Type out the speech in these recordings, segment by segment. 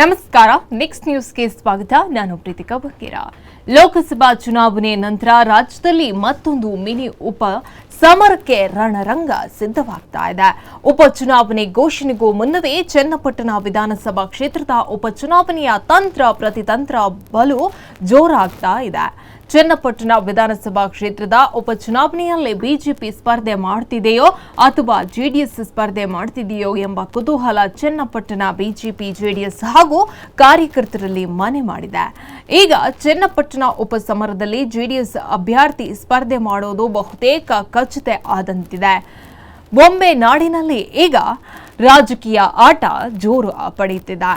ನಮಸ್ಕಾರ. ನೆಕ್ಸ್ಟ್ ನ್ಯೂಸ್ಗೆ ಸ್ವಾಗತ. ನಾನು ಪ್ರೀತಿಕಾ ಬಕೀರ ಲೋಕಸಭಾ ಚುನಾವಣೆ ನಂತರ ರಾಜ್ಯದಲ್ಲಿ ಮತ್ತೊಂದು ಮಿನಿ ಉಪ ಸಮರಕ್ಕೆ ರಣರಂಗ ಸಿದ್ಧವಾಗ್ತಾ ಇದೆ. ಉಪಚುನಾವಣೆ ಘೋಷಣೆಗೂ ಮುನ್ನವೇ ಚನ್ನಪಟ್ಟಣ ವಿಧಾನಸಭಾ ಕ್ಷೇತ್ರದ ಉಪಚುನಾವಣೆಯ ತಂತ್ರ ಪ್ರತಿತಂತ್ರ ಬಲು ಜೋರಾಗ್ತಾ ಇದೆ. ಚನ್ನಪಟ್ಟಣ ವಿಧಾನಸಭಾ ಕ್ಷೇತ್ರದ ಉಪಚುನಾವಣೆಯಲ್ಲಿ ಬಿಜೆಪಿ ಸ್ಪರ್ಧೆ ಮಾಡ್ತಿದೆಯೋ ಅಥವಾ ಜೆಡಿಎಸ್ ಸ್ಪರ್ಧೆ ಮಾಡ್ತಿದೆಯೋ ಎಂಬ ಕುತೂಹಲ ಚನ್ನಪಟ್ಟಣ ಬಿಜೆಪಿ, ಜೆಡಿಎಸ್ ಹಾಗೂ ಕಾರ್ಯಕರ್ತರಲ್ಲಿ ಮನೆ ಮಾಡಿದೆ. ಈಗ ಚನ್ನಪಟ್ಟಣ ಉಪಸಮರದಲ್ಲಿ ಜೆಡಿಎಸ್ ಅಭ್ಯರ್ಥಿ ಸ್ಪರ್ಧೆ ಮಾಡೋದು ಬಹುತೇಕ ಖಚಿತ ಆದಂತಿದೆ. ಬೊಂಬೆ ನಾಡಿನಲ್ಲಿ ಈಗ ರಾಜಕೀಯ ಆಟ ಜೋರು ಪಡೆಯುತ್ತಿದೆ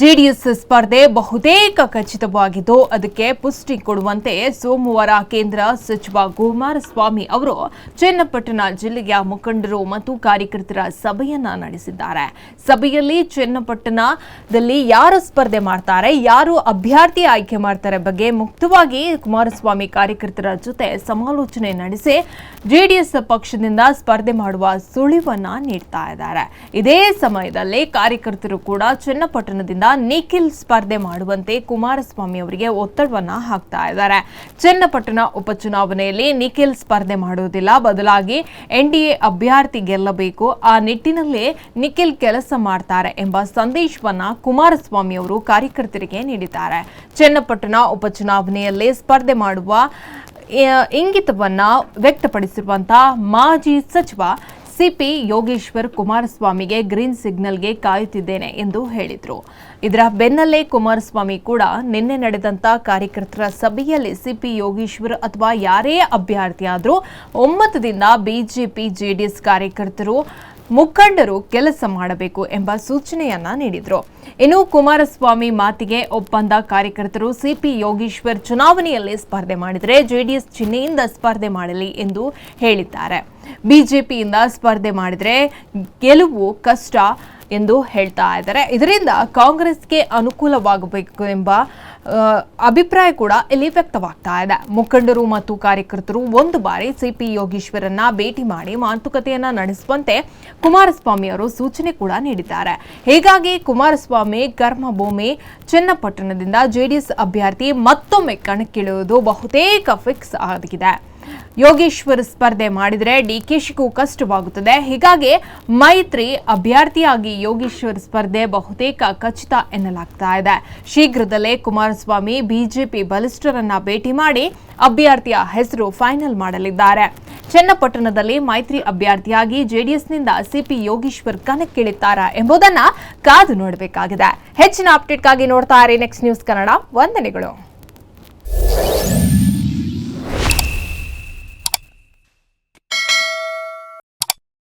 ಜೆಡಿಎಸ್ ಸ್ಪರ್ಧೆ ಬಹುತೇಕ ಖಚಿತವಾಗಿದ್ದು, ಅದಕ್ಕೆ ಪುಷ್ಟಿ ಕೊಡುವಂತೆ ಸೋಮವಾರ ಕೇಂದ್ರ ಸಚಿವ ಕುಮಾರಸ್ವಾಮಿ ಅವರು ಚನ್ನಪಟ್ಟಣ ಜಿಲ್ಲೆಯ ಮುಖಂಡರು ಮತ್ತು ಕಾರ್ಯಕರ್ತರ ಸಭೆಯನ್ನ ನಡೆಸಿದ್ದಾರೆ. ಸಭೆಯಲ್ಲಿ ಚನ್ನಪಟ್ಟಣದಲ್ಲಿ ಯಾರು ಸ್ಪರ್ಧೆ ಮಾಡ್ತಾರೆ, ಯಾರು ಅಭ್ಯರ್ಥಿ ಆಯ್ಕೆ ಮಾಡ್ತಾರೆ ಬಗ್ಗೆ ಮುಕ್ತವಾಗಿ ಕುಮಾರಸ್ವಾಮಿ ಕಾರ್ಯಕರ್ತರ ಜೊತೆ ಸಮಾಲೋಚನೆ ನಡೆಸಿ ಜೆಡಿಎಸ್ ಪಕ್ಷದಿಂದ ಸ್ಪರ್ಧೆ ಮಾಡುವ ಸುಳಿವನ್ನ ನೀಡ್ತಾ ಇದ್ದಾರೆ. ಇದೇ ಸಮಯದಲ್ಲಿ ಕಾರ್ಯಕರ್ತರು ಕೂಡ ಚನ್ನಪಟ್ಟಣದಿಂದ ನಿಖಿಲ್ ಸ್ಪರ್ಧೆ ಮಾಡುವಂತೆ ಕುಮಾರಸ್ವಾಮಿ ಅವರಿಗೆ ಒತ್ತಡವನ್ನ ಹಾಕ್ತಾ ಇದ್ದಾರೆ. ಚನ್ನಪಟ್ಟಣ ಉಪಚುನಾವಣೆಯಲ್ಲಿ ನಿಖಿಲ್ ಸ್ಪರ್ಧೆ ಮಾಡುವುದಿಲ್ಲ. ಬದಲಾಗಿ ಎನ್ಡಿಎ ಅಭ್ಯರ್ಥಿ ಗೆಲ್ಲಬೇಕು. ಆ ನಿಟ್ಟಿನಲ್ಲೇ ನಿಖಿಲ್ ಕೆಲಸ ಮಾಡ್ತಾರೆ ಎಂಬ ಸಂದೇಶವನ್ನ ಕುಮಾರಸ್ವಾಮಿ ಅವರು ಕಾರ್ಯಕರ್ತರಿಗೆ ನೀಡಿದ್ದಾರೆ. ಚನ್ನಪಟ್ಟಣ ಉಪಚುನಾವಣೆಯಲ್ಲಿ ಸ್ಪರ್ಧೆ ಮಾಡುವ ಇಂಗಿತವನ್ನ ವ್ಯಕ್ತಪಡಿಸಿರುವಂತಹ ಮಾಜಿ ಸಚಿವ ಸಿಪಿ ಯೋಗೇಶ್ವರ್ ಕುಮಾರಸ್ವಾಮಿಗೆ ಗ್ರೀನ್ ಸಿಗ್ನಲ್ಗೆ ಕಾಯುತ್ತಿದ್ದೇನೆ ಎಂದು ಹೇಳಿದರು. ಇದರ ಬೆನ್ನಲ್ಲೇ ಕುಮಾರಸ್ವಾಮಿ ಕೂಡ ನಿನ್ನೆ ನಡೆದಂಥ ಕಾರ್ಯಕರ್ತರ ಸಭೆಯಲ್ಲಿ ಸಿಪಿ ಯೋಗೇಶ್ವರ್ ಅಥವಾ ಯಾರೇ ಅಭ್ಯರ್ಥಿಯಾದರೂ ಒಮ್ಮತದಿಂದ ಬಿಜೆಪಿ, ಜೆಡಿಎಸ್ ಕಾರ್ಯಕರ್ತರು ಮುಖಂಡರು ಕೆಲಸ ಮಾಡಬೇಕು ಎಂಬ ಸೂಚನೆಯನ್ನ ನೀಡಿದರು. ಇನ್ನು ಕುಮಾರಸ್ವಾಮಿ ಮಾತಿಗೆ ಒಪ್ಪಂದ ಕಾರ್ಯಕರ್ತರು ಸಿಪಿ ಯೋಗೀಶ್ವರ್ ಚುನಾವಣೆಯಲ್ಲಿ ಸ್ಪರ್ಧೆ ಮಾಡಿದರೆ ಜೆಡಿಎಸ್ ಚಿಹ್ನೆಯಿಂದ ಸ್ಪರ್ಧೆ ಮಾಡಲಿ ಎಂದು ಹೇಳಿದ್ದಾರೆ. ಬಿಜೆಪಿಯಿಂದ ಸ್ಪರ್ಧೆ ಮಾಡಿದರೆ ಗೆಲುವು ಕಷ್ಟ ಎಂದು ಹೇಳ್ತಾ ಇದ್ದಾರೆ. ಇದರಿಂದ ಕಾಂಗ್ರೆಸ್ಗೆ ಅನುಕೂಲವಾಗಬೇಕು ಎಂಬ ಅಭಿಪ್ರಾಯ ಕೂಡ ಇಲ್ಲಿ ವ್ಯಕ್ತವಾಗ್ತಾ ಇದೆ. ಮುಖಂಡರು ಮತ್ತು ಕಾರ್ಯಕರ್ತರು ಒಂದು ಬಾರಿ ಸಿಪಿ ಯೋಗೀಶ್ವರನ್ನ ಭೇಟಿ ಮಾಡಿ ಮಾತುಕತೆಯನ್ನ ನಡೆಸುವಂತೆ ಕುಮಾರಸ್ವಾಮಿ ಅವರು ಸೂಚನೆ ಕೂಡ ನೀಡಿದ್ದಾರೆ. ಹೀಗಾಗಿ ಕುಮಾರಸ್ವಾಮಿ ಕರ್ಮಭೂಮಿ ಚನ್ನಪಟ್ಟಣದಿಂದ ಜೆಡಿಎಸ್ ಅಭ್ಯರ್ಥಿ ಮತ್ತೊಮ್ಮೆ ಕಣಕ್ಕಿಳಿಯುವುದು ಬಹುತೇಕ ಫಿಕ್ಸ್ ಆಗಿದೆ. ಯೋಗೇಶ್ವರ್ ಸ್ಪರ್ಧೆ ಮಾಡಿದರೆ ಡಿ ಕೆ ಶಿಗೂ ಕಷ್ಟವಾಗುತ್ತದೆ. ಹೀಗಾಗಿ ಮೈತ್ರಿ ಅಭ್ಯರ್ಥಿಯಾಗಿ ಯೋಗೇಶ್ವರ್ ಸ್ಪರ್ಧೆ ಬಹುತೇಕ ಖಚಿತ ಎನ್ನಲಾಗ್ತಾ ಇದೆ. ಶೀಘ್ರದಲ್ಲೇ ಕುಮಾರಸ್ವಾಮಿ ಬಿಜೆಪಿ ಬಲಿಷ್ಠರನ್ನ ಭೇಟಿ ಮಾಡಿ ಅಭ್ಯರ್ಥಿಯ ಹೆಸರು ಫೈನಲ್ ಮಾಡಲಿದ್ದಾರೆ. ಚನ್ನಪಟ್ಟಣದಲ್ಲಿ ಮೈತ್ರಿ ಅಭ್ಯರ್ಥಿಯಾಗಿ ಜೆಡಿಎಸ್ನಿಂದ ಸಿಪಿ ಯೋಗೀಶ್ವರ್ ಕಣಕ್ಕಿಳಿತಾರಾ ಎಂಬುದನ್ನ ಕಾದು ನೋಡಬೇಕಾಗಿದೆ. ಹೆಚ್ಚಿನ ಅಪ್ಡೇಟ್ಗಾಗಿ ನೋಡ್ತಾ ಇರಿ. ನೆಕ್ಸ್ಟ್ ನ್ಯೂಸ್ ಕನ್ನಡ ವಂದನೆಗಳು.